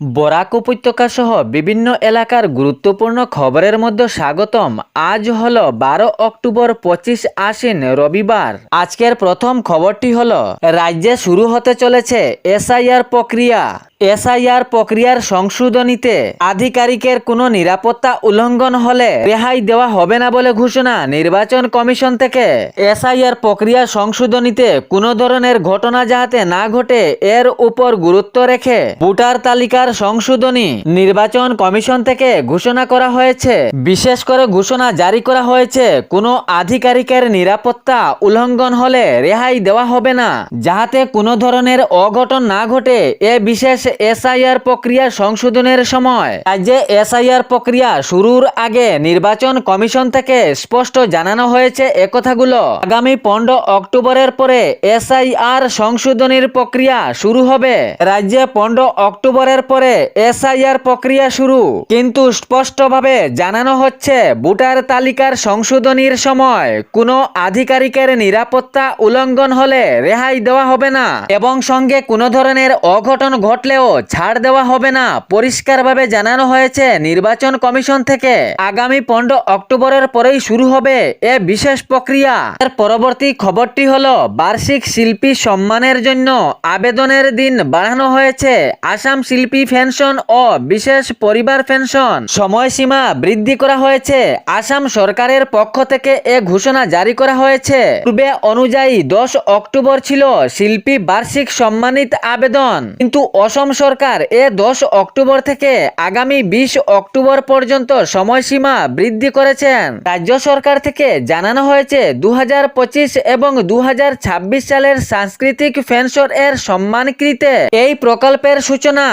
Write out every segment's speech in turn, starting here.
বরাক উপত্যকা সহ বিভিন্ন এলাকার গুরুত্বপূর্ণ খবরের মধ্যে স্বাগতম। আজ হল বারো অক্টোবর পঁচিশ আশ্বিন রবিবার। আজকের প্রথম খবরটি হল, রাজ্যে শুরু হতে চলেছে এসআইআর প্রক্রিয়া। এসআইআর প্রক্রিয়ার সংশোধনীতে আধিকারিকের কোনো নিরাপত্তা উল্লঙ্ঘন হলে রেহাই দেওয়া হবে না বলে ঘোষণা নির্বাচন কমিশন থেকে। এসআইআর প্রক্রিয়া সংশোধনীতে কোনো ধরনের ঘটনা যাহাতে না ঘটে, এর উপর গুরুত্ব রেখে ভোটার তালিকার সংশোধনী নির্বাচন কমিশন থেকে ঘোষণা করা হয়েছে। বিশেষ করে ঘোষণা জারি করা হয়েছে, কোনো আধিকারিকের নিরাপত্তা উল্লঙ্ঘন হলে রেহাই দেওয়া হবে না, যাহাতে কোনো ধরনের অঘটন না ঘটে, এ বিশেষ এসআইআর প্রক্রিয়া সংশোধনের সময়। রাজ্যে এসআইআর প্রক্রিয়া শুরুর আগে নির্বাচন কমিশন থেকে স্পষ্ট জানানো হয়েছে একথাগুলো আগামী পনেরো অক্টোবরের পরে এসআইআর সংশোধনীর প্রক্রিয়া শুরু হবে। রাজ্যে পনেরো অক্টোবরের পরে এসআইআর প্রক্রিয়া শুরু। কিন্তু স্পষ্টভাবে জানানো হচ্ছে ভোটার তালিকার সংশোধনীর সময় কোনো আধিকারিকের নিরাপত্তা উল্লঙ্ঘন হলে রেহাই দেওয়া হবে না। এবং সঙ্গে কোনো ধরনের অঘটন ঘটলেও ছাড় দেওয়া হবে না, পরিষ্কারভাবে জানানো হয়েছে নির্বাচন কমিশন থেকে। আগামী পনেরো অক্টোবরের পরেই শুরু হবে এ বিশেষ প্রক্রিয়া। এর পরবর্তী খবরটি হলো, বার্ষিক শিল্পী সম্মানের জন্য আবেদনের দিন বাড়ানো হয়েছে। আসাম শিল্পী পেনশন ও বিশেষ পরিবার পেনশন। সময়সীমা বৃদ্ধি করা হয়েছে। আসাম সরকারের পক্ষ থেকে এ ঘোষণা জারি করা হয়েছে। পূর্বে অনুযায়ী দশ অক্টোবর ছিল শিল্পী বার্ষিক সম্মানিত আবেদন, কিন্তু অসম সরকার এ দশ অক্টোবর থেকে আগামী বিশ অক্টোবর পর্যন্ত সময়সীমা বৃদ্ধি করেছেন। রাজ্য সরকার থেকে জানানো হয়েছে দু হাজার পঁচিশ এবং দু হাজার ছাব্বিশ সালের সাংস্কৃতিক ফেন্সর এর সম্মানকৃতে এই প্রকল্পের সূচনা।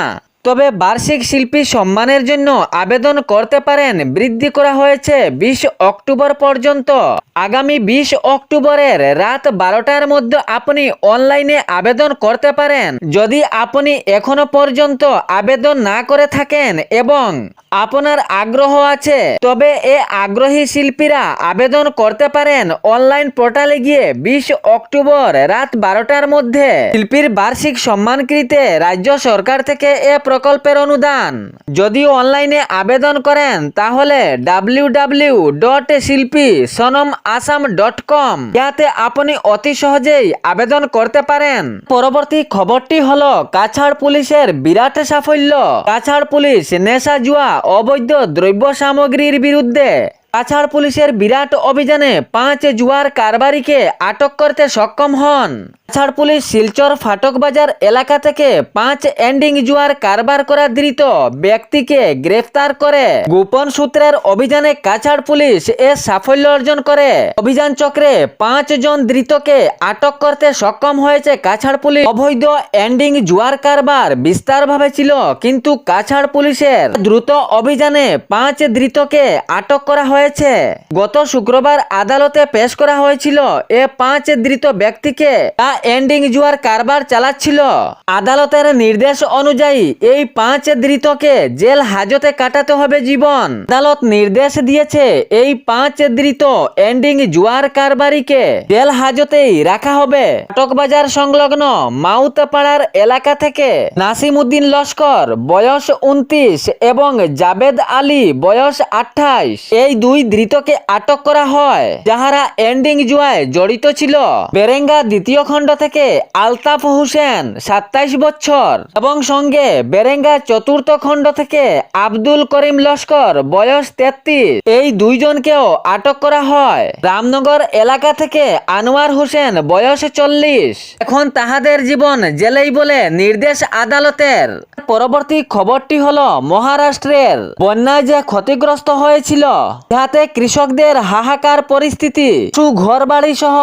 তবে বার্ষিক শিল্পী সম্মানের জন্য আবেদন করতে পারেন বৃদ্ধি করা হয়েছে বিশ অক্টোবর পর্যন্ত। আগামী বিশ অক্টোবরের রাত বারোটার মধ্যে আপনি অনলাইনে আবেদন করতে পারেন। যদি আপনি এখনও পর্যন্ত আবেদন না করে থাকেন এবং আপনার আগ্রহ আছে, তবে এ আগ্রহী শিল্পীরা আবেদন করতে পারেন অনলাইন পোর্টালে গিয়ে বিশ অক্টোবর রাত বারোটার মধ্যে। শিল্পীর বার্ষিক সম্মানকৃতে রাজ্য সরকার থেকে এ প্রকল্পের অনুদান। যদি অনলাইনে আবেদন করেন, তাহলে ডাব্লিউ ডাব্লিউ ডট শিল্পী সনম আসাম ডট কম ইয়াতে আপনি অতি সহজেই আবেদন করতে পারেন। পরবর্তী খবরটি হল, কাছাড় পুলিশের বিরাট সাফল্য। কাছাড় পুলিশ নেশা জুয়া অবৈধ দ্রব্য সামগ্রীর বিরুদ্ধে কাছাড় পুলিশের বিরাট অভিযানে পাঁচ জুয়ার কারবারিকে আটক করতে সক্ষম হন। কাছাড় পুলিশ শিলচর ফাটক বাজার এলাকা থেকে পাঁচ এন্ডিং জুয়ার কারবার করা ধৃত ব্যক্তিকে গ্রেফতার করে। গোপন সূত্রের অভিযানে কাছাড় পুলিশ এ সাফল্য অর্জন করে। অভিযান চক্রে পাঁচ জন ধৃতকে আটক করতে সক্ষম হয়েছে কাছাড় পুলিশ। অবৈধ এন্ডিং জুয়ার কারবার বিস্তারভাবে ছিল, কিন্তু কাছাড় পুলিশের দ্রুত অভিযানে পাঁচ ধৃতকে আটক করা হয়েছে। গত শুক্রবার আদালতে পেশ করা হয়েছিল, এ পাঁচ ধৃত ব্যক্তিকে তা এন্ডিং জুয়ার কারবার চালাচ্ছিল। আদালতের নির্দেশ অনুযায়ী এই পাঁচ ধৃতকে জেল হাজতে কাটাতে হবে জীবন। আদালত নির্দেশ দিয়েছে এই পাঁচ ধৃত এন্ডিং জুয়ার কারবারিকে জেল হাজতেই রাখা হবে। বাজার সংলগ্ন মাউতপাড়ার এলাকা থেকে নাসিম উদ্দিন লস্কর, বয়স উনত্রিশ এবং জাবেদ আলী, বয়স আঠাইশ। এই দুই ধৃতকে আটক করা হয়, যাহারা এন্ডিং জুয়ায় জড়িত ছিল। বেরেঙ্গা দ্বিতীয় খণ্ড থেকে আলতাফ হোসেন সাতাইশ বছর এবং সঙ্গে বেরেঙ্গা চতুর্থ খণ্ড থেকে আব্দুল করিম লস্কর বয়স তেত্রিশ। এই দুইজনকেও আটক করা হয়। রামনগর এলাকা থেকে আনোয়ার হোসেন বয়স চল্লিশ। এখন তাহাদের জীবন জেলেই বলে নির্দেশ আদালতের। পরবর্তী খবরটি হলো মহারাষ্ট্রের। বন্যায় যে ক্ষতিগ্রস্ত হয়েছিল যাতে কৃষকদের হাহাকার পরিস্থিতি সু ঘর বাড়ি সহ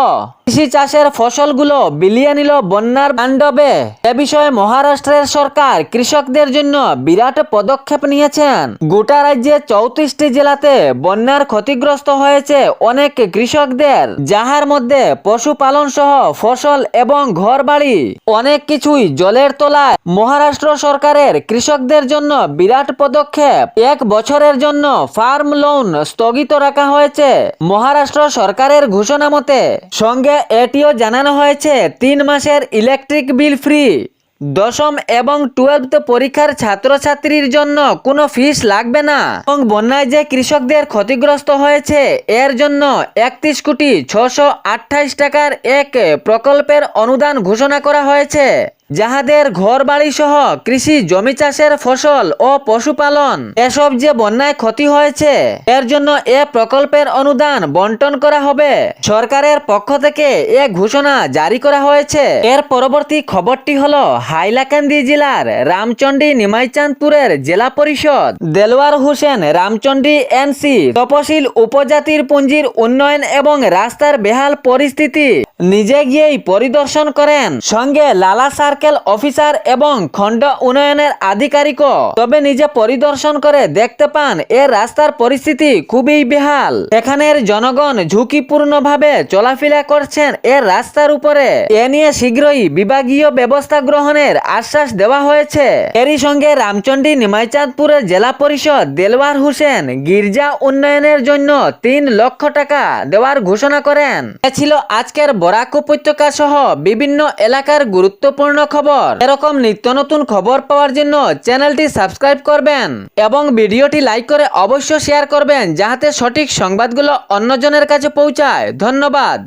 কৃষি চাষের ফসলগুলো বিলিয়ে নিল বন্যার তাণ্ডবে এ বিষয়ে মহারাষ্ট্রের সরকার কৃষকদের জন্য বিরাট পদক্ষেপ নিয়েছেন। গোটা রাজ্যে চৌত্রিশটি জেলাতে বন্যার ক্ষতিগ্রস্ত হয়েছে অনেক কৃষকদের, যাহার মধ্যে পশুপালন সহ ফসল এবং ঘর বাড়ি অনেক কিছুই জলের তলায়। মহারাষ্ট্র সরকারের কৃষকদের জন্য বিরাট পদক্ষেপ, এক বছরের জন্য ফার্ম লোন স্থগিত রাখা হয়েছে। মহারাষ্ট্র সরকারের ঘোষণা মতে, সঙ্গে এটিও জানানো হয়েছে তিন মাসের ইলেকট্রিক বিল ফ্রি দশম এবং টুয়েলভ পরীক্ষার ছাত্রছাত্রীর জন্য কোনো ফিস লাগবে না। এবং বন্যায় যে কৃষকদের ক্ষতিগ্রস্ত হয়েছে, এর জন্য একত্রিশ কোটি ছশো আঠাইশ টাকার এক প্রকল্পের অনুদান ঘোষণা করা হয়েছে। যাহাদের ঘর বাড়ি সহ কৃষি জমি চাষের ফসল ও পশুপালন, এসব যে বন্যায় ক্ষতি হয়েছে, এর জন্য এ প্রকল্পের অনুদান বন্টন করা হবে। সরকারের পক্ষ থেকে এ ঘোষণা জারি করা হয়েছে। এর পরবর্তী খবরটি হল হাইলাকান্দি জেলার রামচন্ডী নিমাইচাঁদপুরের জেলা পরিষদ। দেলোয়ার হোসেন রামচন্ডী এনসি, তপশিল উপজাতির পুঞ্জির উন্নয়ন এবং রাস্তার বেহাল পরিস্থিতি নিজে গিয়েই পরিদর্শন করেন। সঙ্গে লালা সার্কেল অফিসার এবং খণ্ড উন্নয়নের আধিকারিকও তবে নিজে পরিদর্শন করে দেখতে পান এর রাস্তার পরিস্থিতি খুবই বেহাল। এখানের জনগণ ঝুঁকিপূর্ণভাবে চলাফেরা করছেন এর রাস্তার উপরে। এ নিয়ে শীঘ্রই বিভাগীয় ব্যবস্থা গ্রহণের আশ্বাস দেওয়া হয়েছে। এরই সঙ্গে রামচন্ডী নিমাইচাঁদপুরের জেলা পরিষদ দেলওয়ার হোসেন গির্জা উন্নয়নের জন্য তিন লক্ষ টাকা দেওয়ার ঘোষণা করেন। এ ছিল আজকের বরাক উপত্যকা সহ বিভিন্ন এলাকার গুরুত্বপূর্ণ খবর। এরকম নিত্য নতুন খবর পাওয়ার জন্য চ্যানেলটি সাবস্ক্রাইব করবেন এবং ভিডিওটি লাইক করে অবশ্য শেয়ার করবেন, যাহাতে সঠিক সংবাদগুলো অন্যজনের কাছে পৌঁছায়। ধন্যবাদ।